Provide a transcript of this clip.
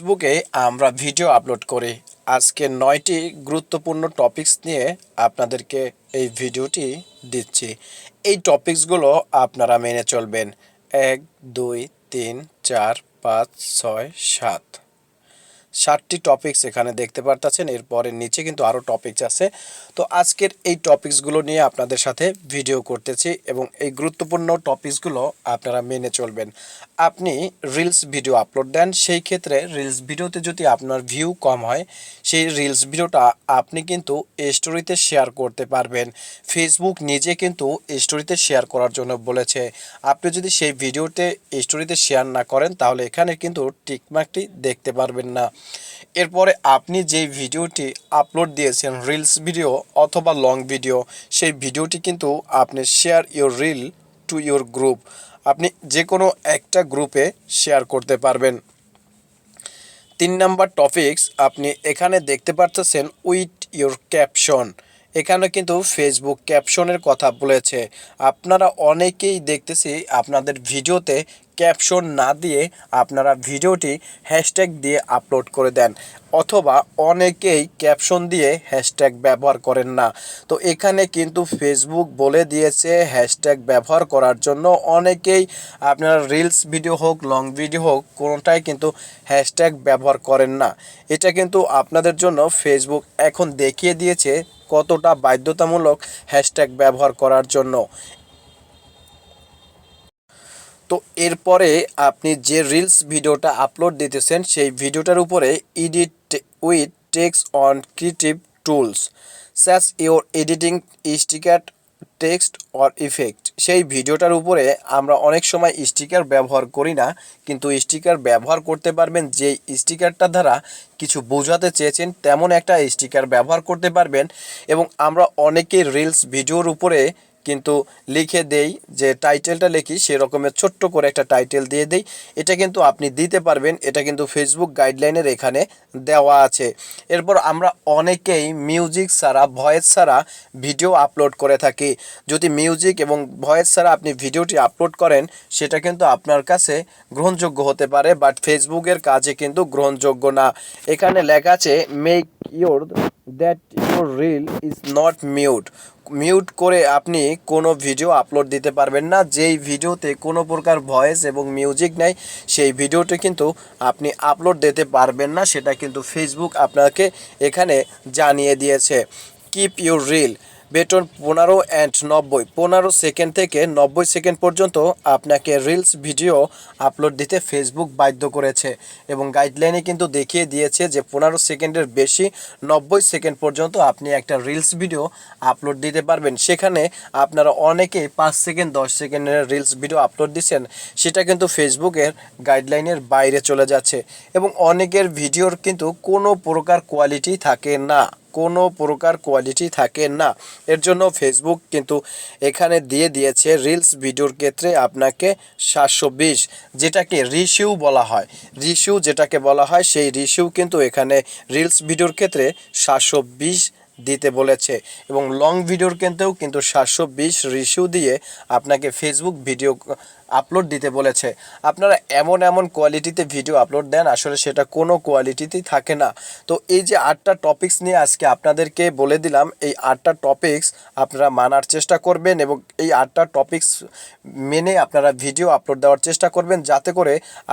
ফেসবুকে আমরা video upload করি। আজকে নয়টি গুরুত্বপূর্ণ টপিকস নিয়ে আপনাদেরকে এই ভিডিওটি দিচ্ছি। এই টপিকসগুলো আপনারা মেনে চলবেন। এক, দুই, তিন, চার, পাঁচ, ছয়, সাত। সাতটি টপিকস এখানে দেখতে পারতেছেন। এরপরে নিচে কিন্তু আরও টপিকস আছে। তো আজকের এই টপিকসগুলো নিয়ে আপনাদের সাথে ভিডিও করতেছি এবং এই গুরুত্বপূর্ণ টপিকসগুলো আপনারা মেনে চলবেন। আপনি রিলস ভিডিও আপলোড দেন, সেই ক্ষেত্রে রিলস ভিডিওতে যদি আপনার ভিউ কম হয়, সেই রিলস ভিডিওটা আপনি কিন্তু স্টোরিতে শেয়ার করতে পারবেন। ফেসবুক নিজে কিন্তু স্টোরিতে শেয়ার করার জন্য বলেছে। আপনি যদি সেই ভিডিওতে স্টোরিতে শেয়ার না করেন, তাহলে এখানে কিন্তু টিকমার্কটি দেখতে পারবেন না। এরপরে আপনি যেই ভিডিওটি আপলোড দিয়েছেন রিলস ভিডিও অথবা লং ভিডিও সেই ভিডিওটি কিন্তু আপনি share your reel to your group আপনি যে কোনো একটা গ্রুপে শেয়ার করতে পারবেন। তিন নাম্বার টপিকস আপনি এখানে দেখতে পারতেছেন উইথ ইউর ক্যাপশন এখানে কিন্তু ফেসবুক ক্যাপশনের কথা বলেছে। আপনারা অনেকেই দেখতেছি আপনাদের ভিডিওতে ক্যাপশন না দিয়ে আপনারা ভিডিওটি হ্যাশট্যাগ দিয়ে আপলোড করে দেন, অথবা অনেকেই ক্যাপশন দিয়ে হ্যাশট্যাগ ব্যবহার করেন না। তো এখানে কিন্তু ফেসবুক বলে দিয়েছে হ্যাশট্যাগ ব্যবহার করার জন্য। অনেকেই আপনারা রিলস ভিডিও হোক লং ভিডিও হোক, কোনোটাই কিন্তু হ্যাশট্যাগ ব্যবহার করেন না। এটা কিন্তু আপনাদের জন্য ফেসবুক এখন দেখিয়ে দিয়েছে কতটা বাধ্যতামূলক হ্যাশট্যাগ ব্যবহার করার জন্য। তো এরপরে আপনি যে রিলস ভিডিওটা আপলোড দিতেছেন, সেই ভিডিওটার উপরে edit with text on creative tools such as your editing sticker text or effect সেই ভিডিওটার উপরে আমরা অনেক সময় স্টিকার ব্যবহার করি না, কিন্তু স্টিকার ব্যবহার করতে পারবেন, যে স্টিকারটা দ্বারা কিছু বোঝাতে চেয়েছেন, তেমন একটা স্টিকার ব্যবহার করতে পারবেন। এবং আমরা অনেকেই রিলস ভিডিওর উপরে কিন্তু লিখে দেই, যে টাইটেলটা লিখি সেরকমের ছোট্ট করে একটা টাইটেল দিয়ে দেই। এটা কিন্তু আপনি দিতে পারবেন, এটা কিন্তু ফেসবুক গাইডলাইনের এখানে দেওয়া আছে। এরপর আমরা অনেকেই মিউজিক ছাড়া ভয়েস ছাড়া ভিডিও আপলোড করে থাকি। যদি মিউজিক এবং ভয়েস ছাড়া আপনি ভিডিওটি আপলোড করেন, সেটা কিন্তু আপনার কাছে গ্রহণযোগ্য হতে পারে বাট ফেসবুকের কাজে কিন্তু গ্রহণযোগ্য না। এখানে লেখা আছে make your that reel is not mute mute করে আপনি কোনো ভিডিও আপলোড দিতে পারবেন না। যেই ভিডিওতে কোনো প্রকার ভয়েস এবং মিউজিক নেই, সেই ভিডিওটি কিন্তু আপনি আপলোড দিতে পারবেন না। সেটা কিন্তু ফেসবুক আপনাকে এখানে জানিয়ে দিয়েছে। কিপ ইউর রিল বেতন পনেরো অ্যান্ড নব্বই। পনেরো সেকেন্ড থেকে নব্বই সেকেন্ড পর্যন্ত আপনাকে রিলস ভিডিও আপলোড দিতে ফেসবুক বাধ্য করেছে এবং গাইডলাইনে কিন্তু দেখিয়ে দিয়েছে যে পনেরো সেকেন্ডের বেশি নব্বই সেকেন্ড পর্যন্ত আপনি একটা রিলস ভিডিও আপলোড দিতে পারবেন। সেখানে আপনারা অনেকেই পাঁচ সেকেন্ড দশ সেকেন্ডের রিলস ভিডিও আপলোড দিচ্ছেন, সেটা কিন্তু ফেসবুকের গাইডলাইনের বাইরে চলে যাচ্ছে এবং অনেকের ভিডিওর কিন্তু কোনো প্রকার কোয়ালিটি থাকে না। কোনো প্রকার কোয়ালিটি থাকে না। এর জন্য ফেসবুক কিন্তু এখানে দিয়ে দিয়েছে রিলস ভিডিওর ক্ষেত্রে আপনাকে সাতশো বিশ, যেটাকে রিসিউ বলা হয়। রিসিউ যেটাকে বলা হয়, সেই রিসিউ কিন্তু এখানে রিলস ভিডিওর ক্ষেত্রে সাতশো বিশ দিতে বলেছে। এবং লং ভিডিওর ক্ষেত্রেও কিন্তু সাতশো বিশ রিসিউ দিয়ে আপনাকে ফেসবুক ভিডিও আপলোড দিতে বলেছে। আপনারা এমন এমন কোয়ালিটিতে ভিডিও আপলোড দেন, আসলে সেটা কোনো কোয়ালিটিতেই থাকে না। তো এই যে আটটা টপিকস নিয়ে আজকে আপনাদেরকে বলে দিলাম, এই আটটা টপিকস আপনারা মানার চেষ্টা করবেন এবং এই আটটা টপিকস মেনে আপনারা ভিডিও আপলোড দেওয়ার চেষ্টা করবেন, যাতে করে